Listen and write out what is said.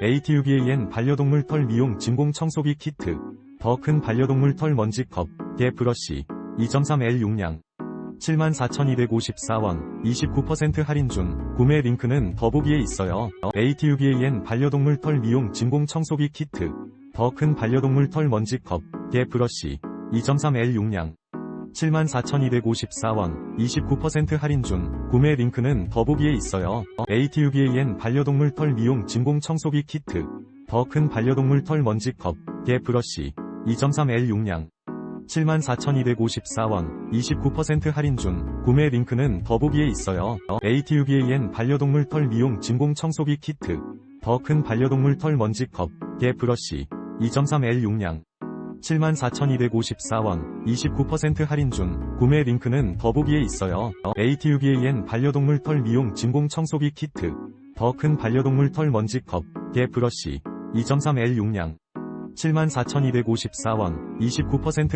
ATUBAN 반려동물 털 미용 진공 청소기 키트. 더 큰 반려동물 털 먼지 컵. 개 브러쉬. 2.3L 용량. 74,254원. 29% 할인 중. 구매 링크는 더보기에 있어요. ATUBAN 반려동물 털 미용 진공 청소기 키트. 더 큰 반려동물 털 먼지 컵. 개 브러쉬. 2.3L 용량. 74,254원. 29% 할인 중. 구매 링크는 더보기에 있어요. ATUBAN 반려동물 털 미용 진공 청소기 키트. 더 큰 반려동물 털 먼지 컵. 개 브러쉬. 2.3L 용량. 74,254원. 29% 할인 중. 구매 링크는 더보기에 있어요. ATUBAN 반려동물 털 미용 진공 청소기 키트. 더 큰 반려동물 털 먼지 컵. 개 브러쉬. 2.3L 용량. 74,254원. 29% 할인 중. 구매 링크는 더보기에 있어요. ATUBAN 반려동물 털 미용 진공 청소기 키트. 더 큰 반려동물 털 먼지 컵. 개 브러쉬. 2.3L 용량. 74,254원. 29%